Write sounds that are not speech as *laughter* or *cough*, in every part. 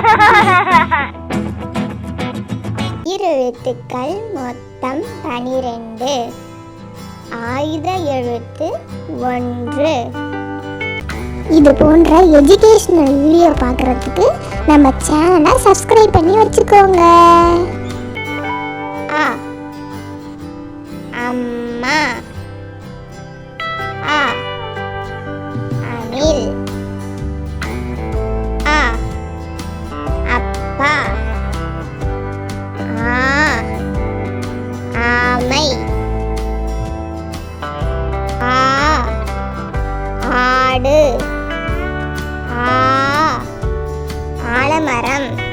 *laughs* எழுத்துக்கள் மொத்தம் பனிரெண்டு. ஆயுத எழுத்து ஒன்று. இது போன்ற எஜுகேஷ்னல் வீடியோ பார்க்குறதுக்கு நம்ம சேனலை சப்ஸ்கிரைப் பண்ணி வச்சுக்கோங்க. மரம்.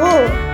Oh.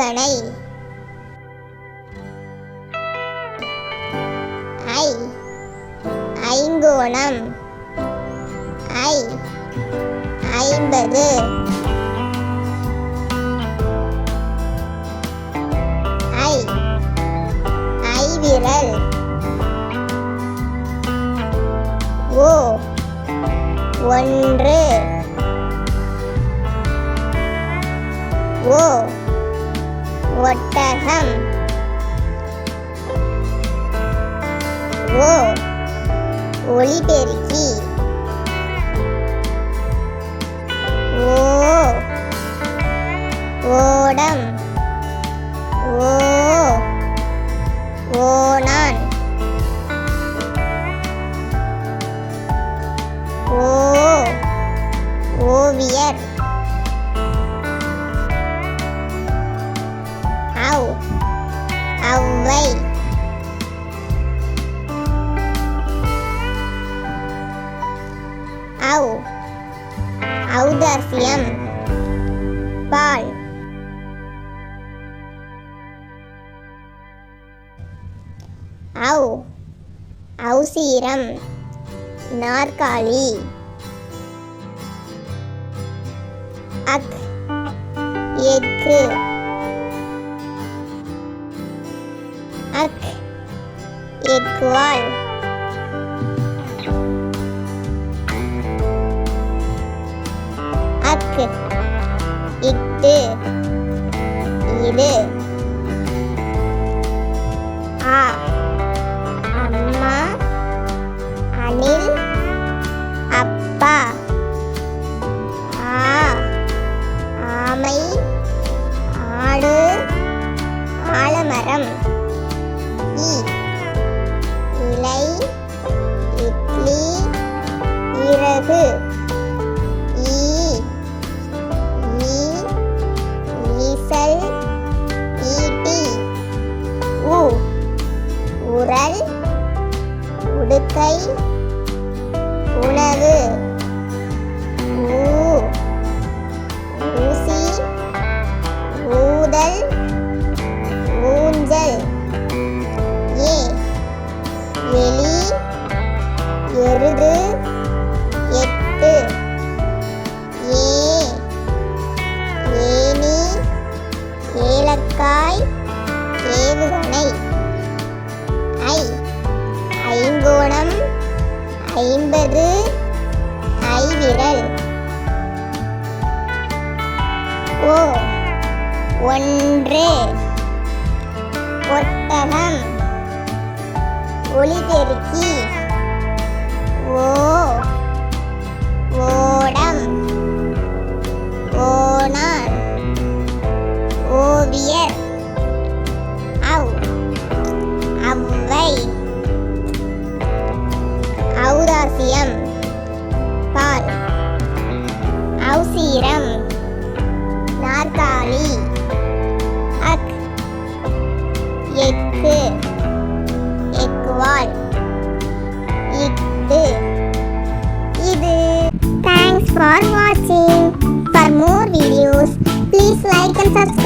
ஏவுகணை ஐ. ஐங்கோணம். ஐ. ஐம்பது. ஐ. ஐவிரல். ஓ. ஒன்று. ஓ. ஒட்டகம். ஓ ஒளிபெருக்கி ஓ ஓடம். ஔவை ஔ ஔதாசியம் பால் ஔ ஔசீரம் நாற்காலி அக் எக்கு erkekler. Ak, ikti, iri. எருது எட்டு. ஏ. ஏனி ஏலக்காய். ஏவுகணை. ஐ. ஐங்கோணம். ஐம்பது. ஐவிரல். ஓ. ஒன்று. ஒட்டகம். ஒளிபெருக்கி. ஓ ஓ. உள்ளது இது தேங்க்ஸ் ஃபார் வாட்சிங் for more videos please like and subscribe